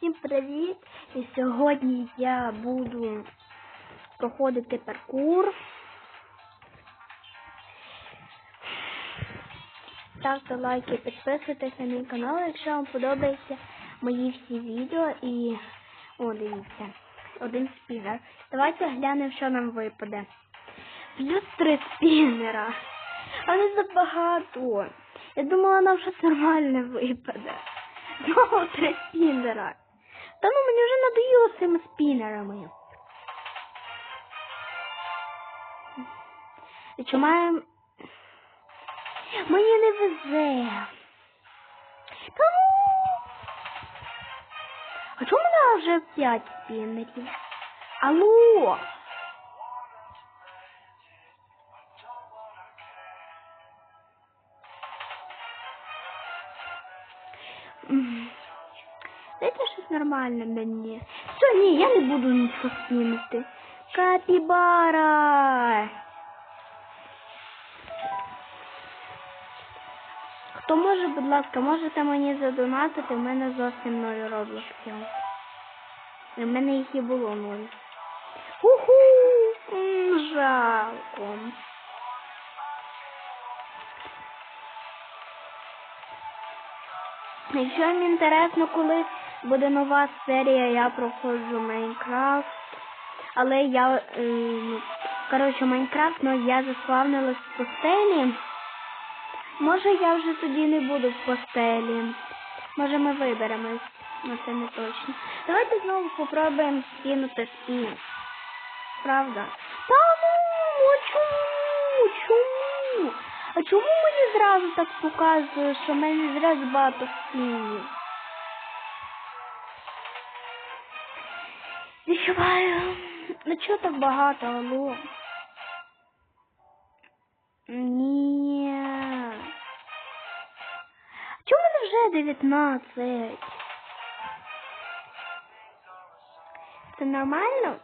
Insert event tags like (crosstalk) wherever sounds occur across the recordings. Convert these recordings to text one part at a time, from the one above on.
Всім привіт! І сьогодні я буду проходити паркур. Ставте лайки, підписуйтесь на мій канал, якщо вам подобаються мої всі відео і о, дивіться, один спінер. Давайте глянемо, що нам випаде. Плюс три спінера. Але забагато. Я думала, нам щось нормальне випаде. (laughs) Знову три спінера. Та ну мені вже надоїло цими спінерами. Чи маємо... Мені не везе. Та! А чому мене вже п'ять спінерів? Алло! М. Дайте щось нормальне мені. Все, ні, я не буду нічого спінити. Капібара! Хто може, будь ласка, можете мені задонатити, в мене зовсім ноль роблоксів. У мене їх і було нуль. Уху! Жалко. Якщо вам інтересно, коли буде нова серія, я проходжу Майнкрафт. Але я, е, ну, коротше, Майнкрафт, ну я заславнилась в постелі. Може я вже тоді не буду в постелі. Може ми виберемось, але це не точно. Давайте знову попробуємо скинути спін. Правда? Та ну, чому? Чому? А чому мені зразу так показує, що в мене зразу багато спінів? Відчуваю. Ну чого так багато, алло? Ні. Чому мене вже 19? Це нормально?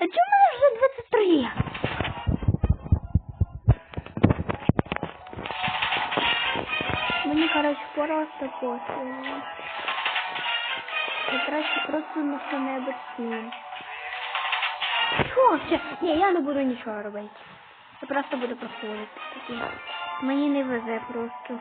А чому мене вже 23? Мені, коротше, просто пофігу. Краще просто на що-небудь скину. Що все? Ні, я не буду нічого робити. Я просто буду проходити. Мені не везе просто.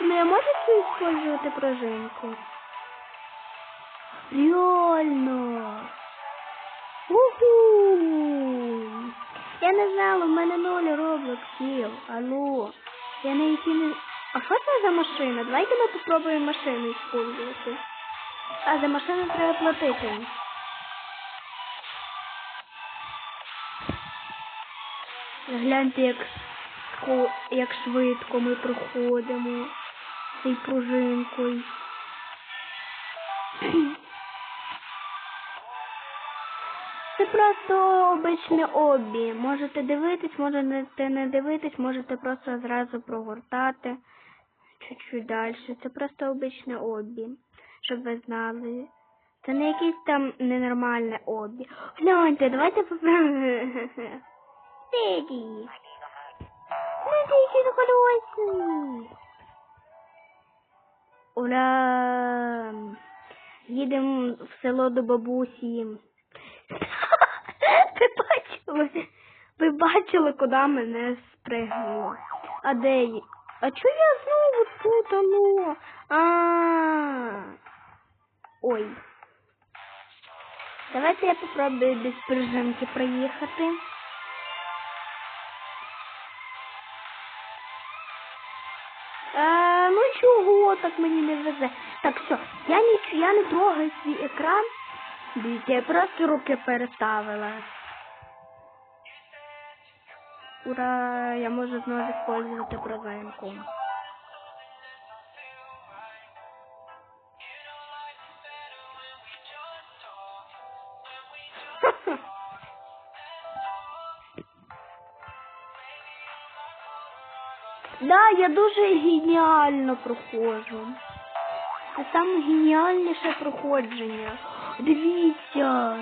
Ну, я можу использовать пружинку? Реально. Не знала, в мене ноль роблоксів. Алло. Я на які не... А що це за машина? Давайте ми попробуємо машину использувати. А за машину треба платити. Гляньте, як, як швидко ми проходимо цією пружинкою. Просто обичне обі. Можете дивитись, можете не дивитись, можете просто зразу прогортати чуть-чуть далі. Це просто обичне обі, щоб ви знали. Це не якесь там ненормальне обі. Гляньте, давайте попробуємо. Теді. Гляньте, які колосні. Ура! Їдемо в село до бабусі. Ви? Ви бачили, куди мене спригнуло? А де я? А чого я знову тут, алло? А. Ой. Давайте я попробую без пружинки проїхати. А, ну чого так мені не везе? Так, все, я не, я не трогаю свій екран. Дивіться, я просто руки переставила. Ура, я можу знову використовувати прозаємку. (laughs) Да, я дуже геніально проходжу. Це саме геніальніше проходження. Дивіться.